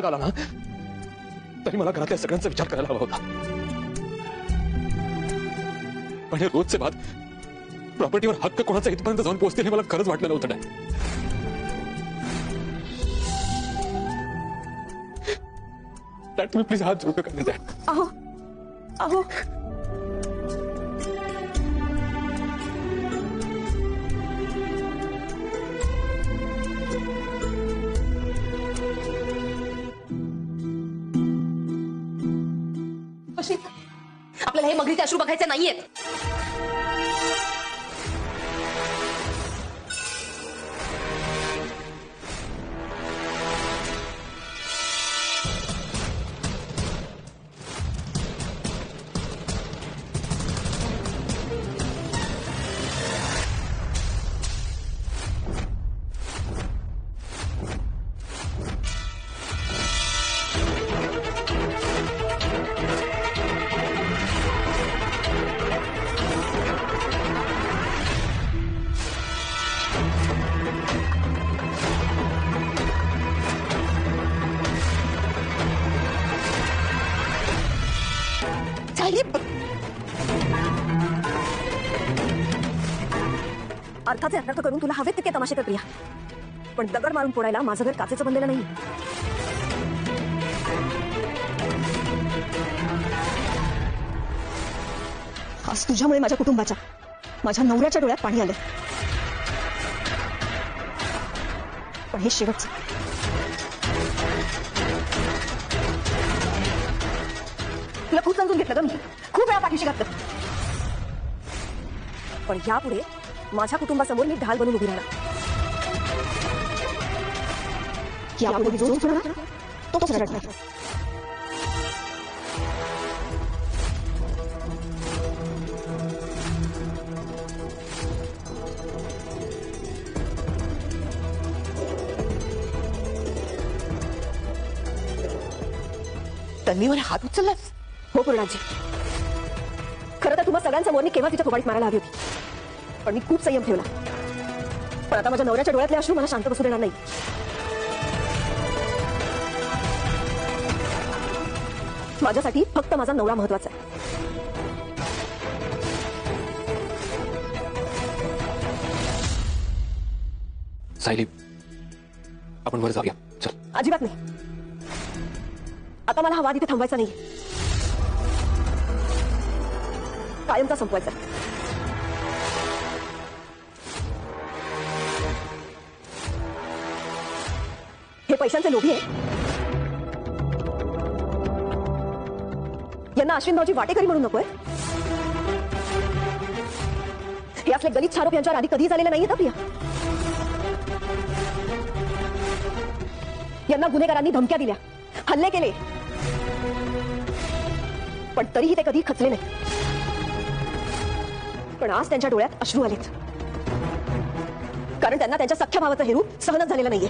राग आला ना तरी मला घरातल्या सगळ्यांचा विचार करायला हवा होता। पण हे रोजचे बाद प्रॉपर्टीवर हक्क कोणाचा इथपर्यंत जाऊन पोहोचतील हे मला खरंच वाटलं नव्हतं डॅड तुम्ही प्लीज़ हात जोडतो डॅड अहो अहो आपल्याला हे मगरीचे अश्रू बघायचे नाहीयेत झाली अर्थाचे अर्थार्थ करून तुला हवेत तितके तमाशे कर प्रिया. पण दगड मारून फोडायला माझं घर काचेचं बनलेलं नाही आज तुझ्यामुळे माझ्या कुटुंबाच्या, माझ्या नवऱ्याच्या डोळ्यात पाणी आलं पण हे शेवटचं. खूप समजून घेतलं ग मी खूप वेळा पाठीशी घातलं पण यापुढे माझ्या मी ढाल बनून उभी राहणार यापुढे जो चुकणार तोच रडणार तन्वीवर हात उचललास पूर्णाजी। खरं तर तुम्हा सगळ्यांसमोर मी केव्हा तिच्या खोबाडीत मारायला हवी होती? पण मी खूप संयम ठेवला. पण आता माझ्या नवऱ्याच्या डोळ्यातले अश्रू मला शांत बसू देणार नाही. माझ्यासाठी फक्त माझा नवरा महत्वाचा आहे. सायली आपण वर जाऊया. चल. अजिबात नाही. आता मला हा वाद इथे थांबवायचा नाही कायमचा संपवायचा हे पैशांचे लोभी आहे यांना अश्विन भाऊची वाटेकरी म्हणून नकोय हे असले गलित छारोप यांच्यावर आधी कधी झालेले नाहीये तर प्रिया यांना गुन्हेगारांनी धमक्या दिल्या हल्ले केले पण तरीही ते कधी खचले नाही पण आज त्यांच्या डोळ्यात अश्रू आलेत. कारण त्यांना त्यांच्या सख्या भावाचं हेरू सहनच झालेलं नाहीये.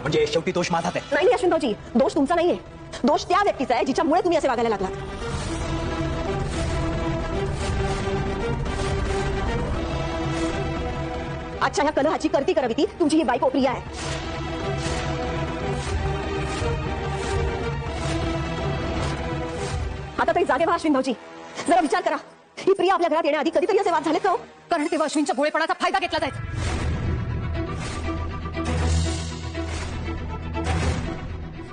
म्हणजे शेवटी दोष माझाच आहे. नाही अश्विन भाऊजी दोष तुमचा नाहीये. दोष त्या व्यक्तीचा आहे जिच्यामुळे तुम्ही असे वागायला लागलात. आजच्या ह्या कलहाची करती करावी ती तुमची ही बायको प्रिया आहे. आता तरी जागे व्हा अश्विन भाऊजी जरा विचार करा. ही प्रिया आपल्या घरात येण्याआधी कधीतरी असे वाद झालेत का हो? कारण तेव्हा अश्विनच्या भोळेपणाचा फायदा घेतला जायचा.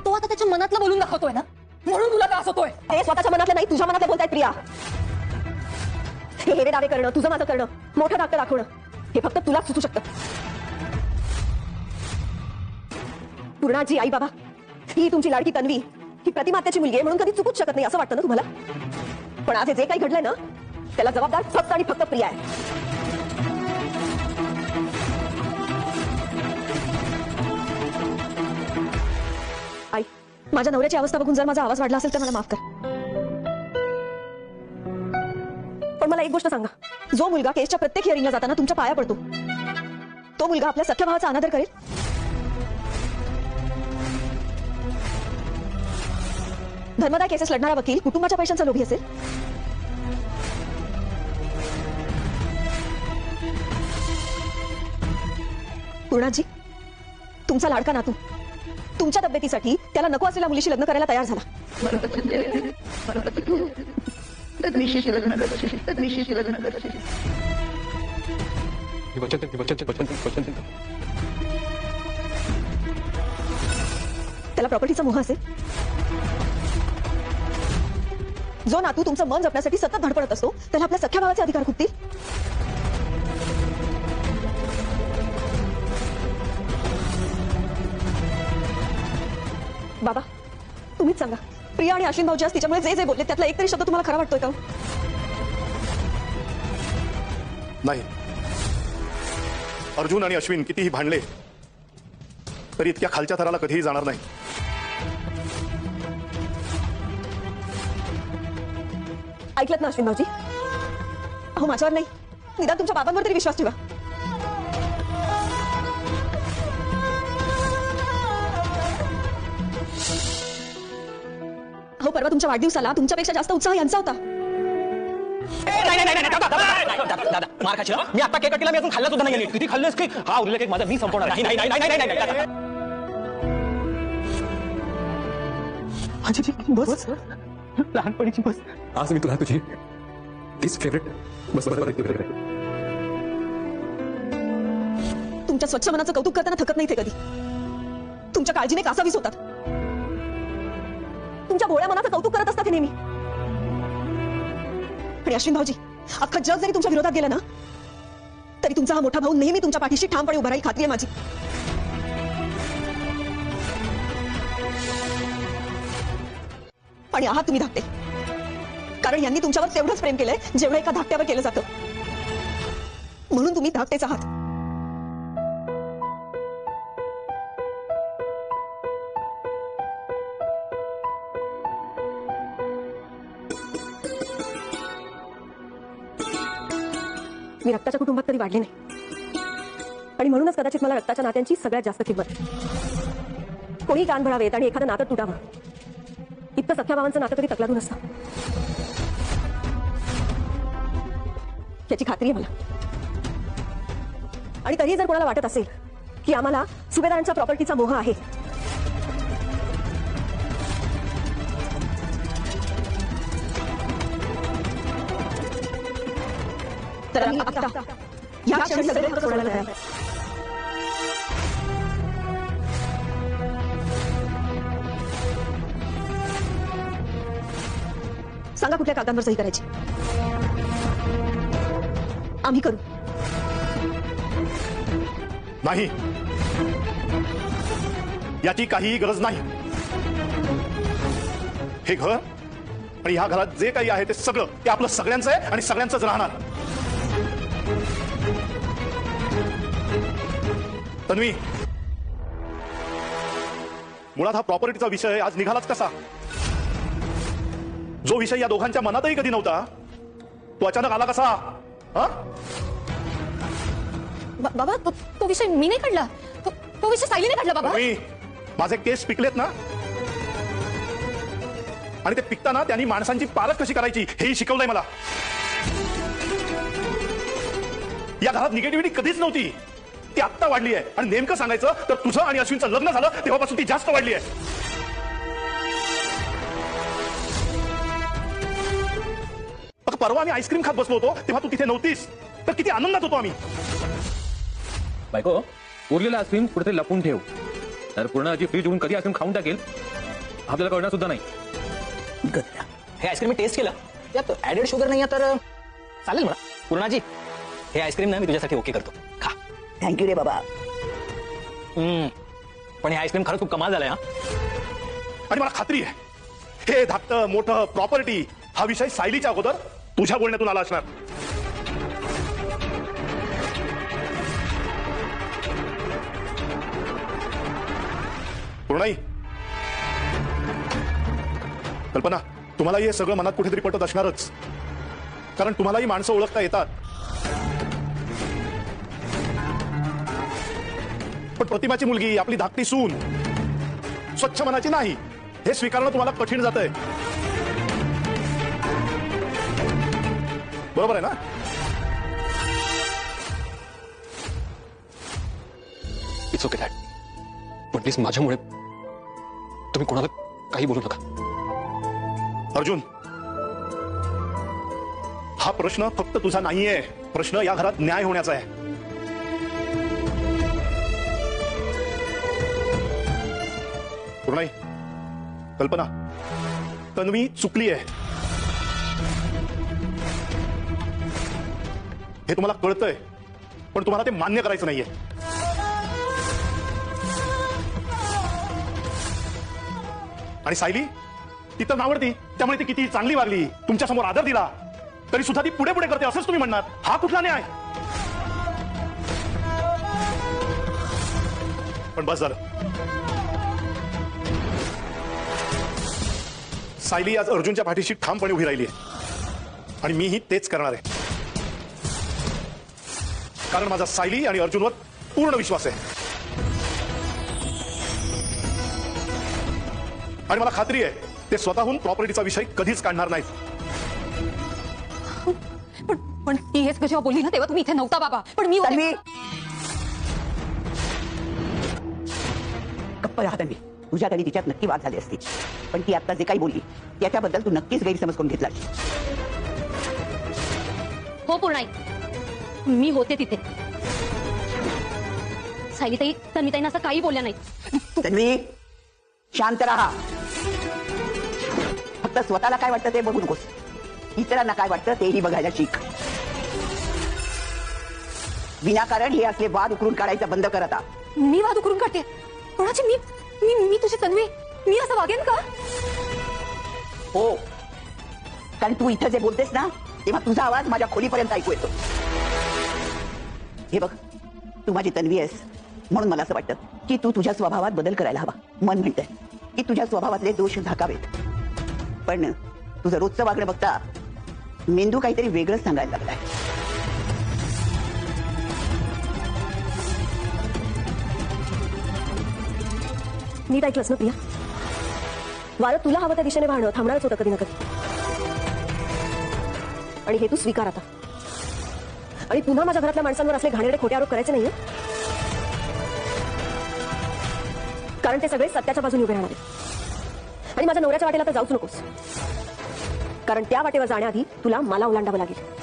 तो आता त्याच्या मनातलं बोलून दाखवतोय ना? म्हणून तुला त्रास होतोय. हे स्वतःच्या मनातलं नाही तुझ्या मनातलं बोलतायत प्रिया. हे दावे करणं तुझं माझं करणं मोठं धाकटं दाखवणं हे फक्त तुलाच सुचू शकतं. पूर्णाजी आई बाबा ही तुमची लाडकी तन्वी ही प्रतिमात्याची मुलगी आहे म्हणून कधी चुकूच शकत नाही असं वाटतं ना तुम्हाला? पण आज हे जे काही घडलंय ना त्याला जबाबदार फक्त आणि फक्त प्रिया आहे आई माझ्या नवऱ्याची अवस्था बघून जर माझा आवाज वाढला असेल तर मला माफ कर. पण मला एक गोष्ट सांगा. जो मुलगा केसच्या प्रत्येक हिअरिंगला जाताना तुमच्या पाया पडतो तो मुलगा आपल्या सख्या भावाचा अनादर करेल? धर्मदाय केसेस लढणारा वकील कुटुंबाच्या पैशांचा लोभी असेल? पूर्णाजी तुमचा लाडका नातू तुमच्या तब्येतीसाठी त्याला नको असलेल्या मुलीशी लग्न करायला तयार झाला. त्याला प्रॉपर्टीचा मोह असेल? जो नातू तुमचं मन जपण्यासाठी सतत धडपडत असतो त्याला आपल्या सख्या भावाचे अधिकार खुटतील बाबा तुम्हीच सांगा. प्रिया आणि अश्विन भाऊजी आज तिच्यामुळे जे जे बोलले त्यातला एक तरी शब्द तुम्हाला खरा वाटतोय का हो? नाही. अर्जुन आणि अश्विन कितीही भांडले तरी इतक्या खालच्या थराला कधीही जाणार नाही. ऐकलत ना अश्विन भाऊजी? अहो माझ्यावर नाही. निदान तुमच्या बाबांवर तरी विश्वास ठेवा. अहो परवा तुमच्या वाढदिवसाला तुमच्यापेक्षा जास्त उत्साह यांचा होता नाही नाही नाही नाही, दादा दादा दादा मार खाशील हं? मी आता केक केला मी अजून खाल्ला सुद्धा नाही. किती खाल्लंस की हा उरलेला केक माझा मी संपवणार नाही नाही नाही नाही नाही नाही, नाही, दादा. माझी बस लहानपणीची बस आज मी तुला तुझी तीच फेवरेट बस बस बस favorite. तुमच्या स्वच्छ मनाचं कौतुक करताना थकत नाही ते कधी तुमच्या काळजीने कासावीस होतात तुमच्या भोळ्या मनाचं कौतुक करत अश्विन भाऊजी, अख्खं जग जरी तुमच्या विरोधात गेलं ना, तरी तुमचा हा मोठा भाऊ नेहमी तुमच्या पाठीशी ठामपणे उभा राहील, खात्री आहे माझी. आणि आहात तुम्ही धाकटे. कारण यांनी तुमच्यावर तेवढंच प्रेम केलंय, जेवढं एका धाकट्यावर केलं जातं. म्हणून तुम्ही धाकटेच आहात. मी रक्ताच्या कुटुंबात कधी वाढले नाही. आणि म्हणूनच कदाचित मला रक्ताच्या नात्यांची जास्त किंमत. आहे. कोणी कान भरावेत आणि एखादं नातं तुटावं. इतकं सख्या भावांचं नातं कधी तकलादून नसतं. याची खात्री आहे तरीही जर कोणाला वाटत असेल की आम्हाला सुभेदारांच्या प्रॉपर्टीचा मोह आहे तर आम्ही आता या सांगा कुठल्या कागदांवर सही करायची आम्ही करू नाही याची काहीही गरज नाही हे घर आणि ह्या घरात जे काही आहे ते सगळं ते आपलं सगळ्यांचं आहे आणि सगळ्यांचंच राहणार तन्वी. मुळात हा प्रॉपर्टीचा विषय आज निघालाच कसा? जो विषय या दोघांच्या मनातही कधी नव्हता तो अचानक आला कसा? हा? बाबा तो तो विषय मी नाही काढला. तो तो विषय सायलीने काढला बाबा. मी माझे केस पिकलेत ना? आणि ते पिकताना त्यांनी माणसांची पालक कशी करायची हेही शिकवलंय मला. या घरात निगेटिव्हिटी कधीच नव्हती. ती आत्ता वाढली आहे. आणि नेमकं सांगायचं तर तुझं आणि अश्विनचं लग्न झालं तेव्हापासून ती जास्त वाढली आहे. परवा आम्ही आईस्क्रीम खात बसलो होतो तेव्हा तू तिथे नव्हतीस. तर किती आनंदात होतो आम्ही. बायको उरलेला आईस्क्रीम कुठेतरी लपून ठेव. तर पूर्ण आजी फ्रीज होऊन कधी आईस्क्रीम खाऊन टाकेल आपल्याला कळणार सुद्धा नाही. हे आईस्क्रीम मी टेस्ट केलं. यात ऍडेड शुगर नाही तर चालेल मला पूर्णाजी हे आईस्क्रीम ना मी तुझ्यासाठी ओके करतो. खा. थँक्यू रे बाबा. हम्म. पण हे आईस्क्रीम खरंच खूप कमाल झालाय हा. आणि मला खात्री आहे हे धाकटं मोठं प्रॉपर्टी हा विषय सायलीच्या अगोदर तुझ्या बोलण्यातून आला असणार. पूर्णाई. कल्पना तुम्हालाही हे सगळं मनात कुठेतरी पटत असणारच. कारण तुम्हालाही माणसं ओळखता येतात. पण प्रतिमाची मुलगी आपली धाकटी सून. स्वच्छ मनाची नाही. हे स्वीकारणं तुम्हाला कठीण जात आहे बरोबर आहे ना? इट्स ओके दॅट पण प्लीज़ माझ्यामुळे तुम्ही कोणाला काही बोलू नका. अर्जुन हा प्रश्न फक्त तुझा नाहीये. प्रश्न या घरात न्याय होण्याचा आहे. पूर्णाई कल्पना, तन्वी चुकली आहे। हे तुम्हाला कळतंय, पण तुम्हाला ते मान्य करायचं नाहीये. आणि सायली, ती तर नावडती ती किती चांगली वागली, तुमच्या आदर दिला, तरी सुद्धा ती पुढे करते तुम्ही म्हणणार. हा कुठला न्याय? पण बस झालं. सायली आज अर्जुनच्या पाठीशी ठामपणे उभी राहिली आहे. आणि मीही तेच करणार आहे. कारण माझा सायली आणि अर्जुनवर पूर्ण विश्वास आहे. आणि मला खात्री आहे ते स्वतःहून प्रॉपर्टीचा विषय कधीच काढणार नाहीत. पण पण ती हेच जेव्हा बोलली ना तेव्हा तुम्ही इथे नव्हता बाबा. पण मी. तन्वी गप्प राहा तन्वी तुझ्यात तिच्यात नक्की वाद झाली असती. पण ती आता जे काही बोलली त्याच्याबद्दल तू नक्कीच गैरसमज करून घेतला हो? पूर्णाई मी होते तिथे। सायलीताई तन्वीताईंना असं काही बोलल्या नाहीत. तन्वी शांत राहा. फक्त स्वतःला काय वाटतं ते बघू नकोस. इतरांना काय वाटतं तेही बघायला शिक. विनाकारण हे असले वाद उकरून काढायचं बंद कर आता. मी वाद करून काढते. कोणाची मी? मी मी तुझी तन्वी? मी असं वागेन का? हो. कारण तू इथं जे बोलतेस ना, तेव्हा तुझा आवाज़ माझ्या खोलीपर्यंत ऐकू येतो. हे बघ, तू माझी तन्वी आहेस, म्हणून मला असं वाटतं की तू तुझ्या स्वभावात बदल करायला हवा. मन म्हणतंय की तुझ्या स्वभावातले दोष झाकावेत पण तुझं रोजचं वागणं बघता, मेंदू काहीतरी वेगळंच सांगायला लागलाय. नीट ऐकलंस ना प्रिया? वारं तुला हवं त्या दिशेने वाहणं थांबणारच होतं कधी ना कधी. आणि हे तू स्वीकार आता. आणि पुन्हा माझ्या घरातल्या माणसांवर असले घाणेरडे खोटे आरोप करायचे नाहीये? कारण ते सगळे सत्याच्या बाजूने उभे राहणार आणि माझ्या नवऱ्याच्या वाटेला तर जाऊच नकोस. कारण त्या वाटेवर जाण्याआधी तुला मला ओलांडावं लागेल.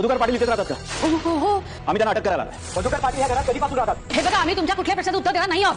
मधुकर पाटील इथेच राहतात का? हो हो हो आम्ही त्यांना अटक करायला. मधुकर पाटील या घरात कधीपासून राहतात? हे बघा आम्ही तुमच्या कुठल्या प्रश्नाचं उत्तर देणार नाही आहोत.